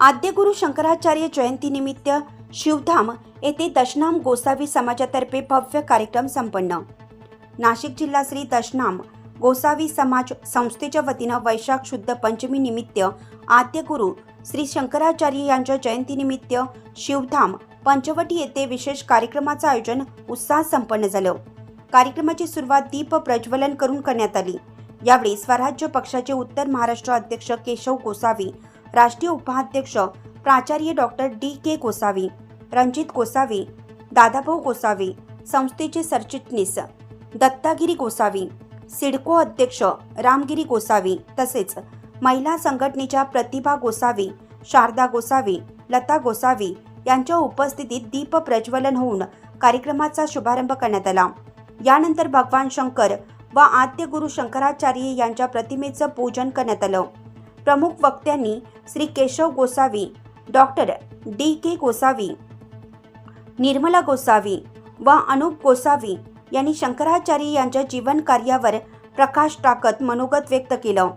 आद्यगुरु शंकराचार्य जयंतीनिमित्त शिवधाम येथे दशनाम गोसावी समाजातर्फे भव्य कार्यक्रम संपन्न. नाशिक जिल्हा श्री दशनाम गोसावी समाज संस्थेच्या वतीनं वैशाख शुद्ध पंचमी निमित्त आद्यगुरु श्री शंकराचार्य यांच्या जयंतीनिमित्त शिवधाम पंचवटी येथे विशेष कार्यक्रमाचं आयोजन उत्साहात संपन्न झालं. कार्यक्रमाची सुरुवात दीप प्रज्वलन करून करण्यात आली. यावेळी स्वराज्य पक्षाचे उत्तर महाराष्ट्र अध्यक्ष केशव गोसावी राष्ट्रीय उपाध्यक्ष प्राचार्य doctor D. K. Kosavi Ranjit Kosavi Dadabhau Kosavi संस्थेचे सरचिटणीस दत्तागिरी गोसावी सिडको अध्यक्ष रामगिरी गोसावी तसेच महिला संघटनेच्या प्रतिभा गोसावी शारदा गोसावी लता गोसावी यांच्या उपस्थितीत दीप प्रज्वलन होऊन कार्यक्रमाचा शुभारंभ करण्यात आला. यानंतर भगवान शंकर व आद्य गुरु शंकराचार्य यांच्या प्रतिमेचं पूजन करण्यात आलं. प्रमुख वक्त्यांनी Shri Keshav Gosavi doctor D K Gosavi Nirmala Gosavi व अनुप गोसावी यांनी शंकराचार्य यांच्या जीवन कार्यावर प्रकाश टाकत मनोगत व्यक्त केलं.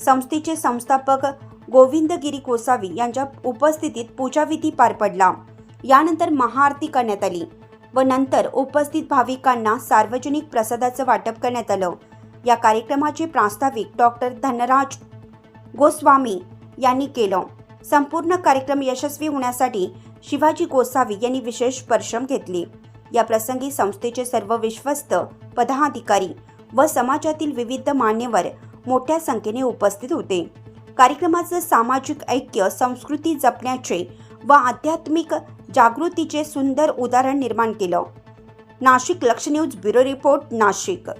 संस्थेचे संस्थापक गोविंदगिरी गोसावी यांच्या उपस्थितीत पूजाविधी पार पडला. यानंतर महाआरती करण्यात आली व नंतर उपस्थित भाविकांना सार्वजनिक प्रसादाचं वाटप करण्यात आलं. या कार्यक्रमाचे प्रास्ताविक डॉक्टर धनराज गोस्वामी यांनी केलं. संपूर्ण कार्यक्रम यशस्वी होण्यासाठी शिवाजी गोसावी यांनी विशेष परिश्रम घेतले. या प्रसंगी संस्थेचे सर्व विश्वस्त पदाधिकारी व समाजातील विविध मान्यवर मोठ्या संख्येने उपस्थित होते. कार्यक्रमाचं सामाजिक ऐक्य संस्कृती जपण्याचे व आध्यात्मिक जागृतीचे सुंदर उदाहरण निर्माण केलं. नाशिक लक्ष न्यूज ब्युरो रिपोर्ट नाशिक.